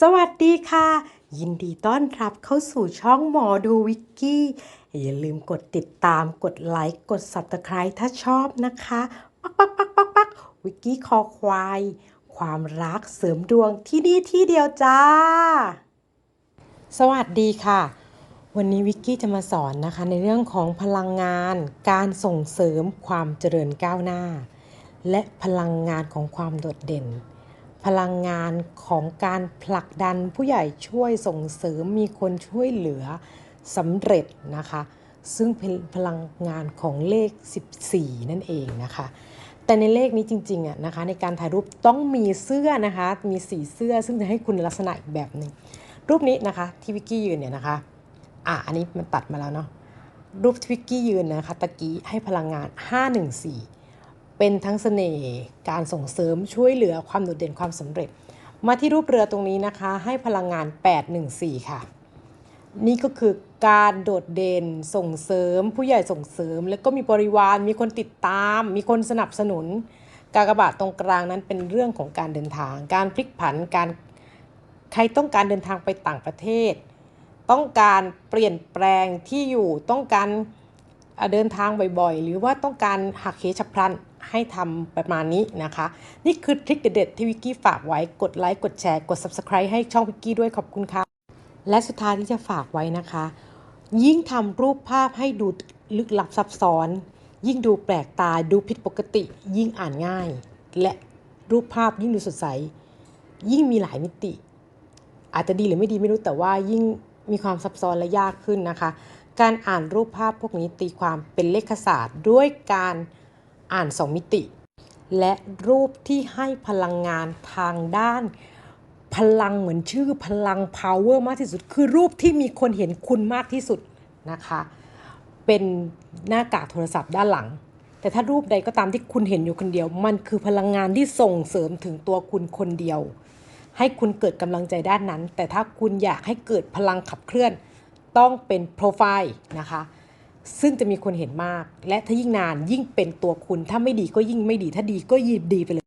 สวัสดีค่ะ ยินดีต้อนรับเข้าสู่ช่องหมอดูวิกกี้ อย่าลืมกดติดตามกดไลค์กด subscribe ถ้าชอบนะคะปักปักปักปักปักวิกกี้คอควาย ความรักเสริมดวงที่นี่ที่เดียวจ้า สวัสดีค่ะ วันนี้วิกกี้จะมาสอนนะคะ ในเรื่องของพลังงาน การส่งเสริมความเจริญก้าวหน้า และพลังงานของความโดดเด่น พลังงานของการผลักดันผู้ใหญ่ช่วยส่งเสริมมีคนช่วยเหลือสำเร็จนะคะ ซึ่งเป็นพลังงานของเลข 14 นั่นเองนะคะ แต่ในเลขนี้จริงๆอะนะคะในการถ่ายรูปต้องมีเสื้อนะคะมีสีเสื้อซึ่งจะให้คุณลักษณะอีกแบบหนึ่งรูปนี้นะคะที่วิกกี้ยืนเนี่ยนะคะอะอันนี้มันตัดมาแล้วเนาะรูปที่วิกกี้ยืนนะคะตะกี้ให้พลังงาน 514 เป็นทั้งเสน่ห์การส่งเสริมช่วยเหลือความโดดเด่นความสำเร็จ มาที่รูปเรือตรงนี้นะคะ ให้พลังงาน 814 ค่ะ นี่ก็คือการโดดเด่นส่งเสริม ผู้ใหญ่ส่งเสริม แล้วก็มีบริวารมีคนติดตาม มีคนสนับสนุน กากบาทตรงกลางนั้นเป็นเรื่องของการเดินทาง การพลิกผันการใครต้องการเดินทางไปต่างประเทศ ต้องการเปลี่ยนแปลงที่อยู่ต้องการเอ่อเดินทางบ่อยๆ หรือว่าต้องการหักเหฉับพลัน ให้ทำประมาณนี้นะคะ นี่คือทริคเด็ดๆที่วิกกี้ฝากไว้กดไลค์กดแชร์กด Subscribe ให้ช่องวิกกี้ด้วยขอบคุณค่ะ และสุดท้ายที่จะฝากไว้นะคะ ยิ่งทำรูปภาพให้ดูลึกลับซับซ้อน ยิ่งดูแปลกตาดูผิดปกติ ยิ่งอ่านง่าย และรูปภาพยิ่งดูสดใส ยิ่งมีหลายมิติ อาจจะดีหรือไม่ดีไม่รู้แต่ว่ายิ่งมีความซับซ้อนและยากขึ้นนะคะ การอ่านรูปภาพพวกนี้ตีความเป็นเลขศาสตร์ด้วยการ อ่านสองมิติ และรูปที่ให้พลังงานทางด้านพลังเหมือนชื่อพลัง power มากที่สุด คือรูปที่มีคนเห็นคุณมากที่สุดนะคะ เป็นหน้ากากโทรศัพท์ด้านหลัง แต่ถ้ารูปใดก็ตามที่คุณเห็นอยู่คนเดียว มันคือพลังงานที่ส่งเสริมถึงตัวคุณคนเดียว ให้คุณเกิดกำลังใจด้านนั้น แต่ถ้าคุณอยากให้เกิดพลังขับเคลื่อน ต้องเป็นโปรไฟล์นะคะ ซึ่งจะมีคนเห็นมาก และถ้ายิ่งนานยิ่งเป็นตัวคุณ ถ้าไม่ดีก็ยิ่งไม่ดี ถ้าดีก็ยิ่งดีไปเลย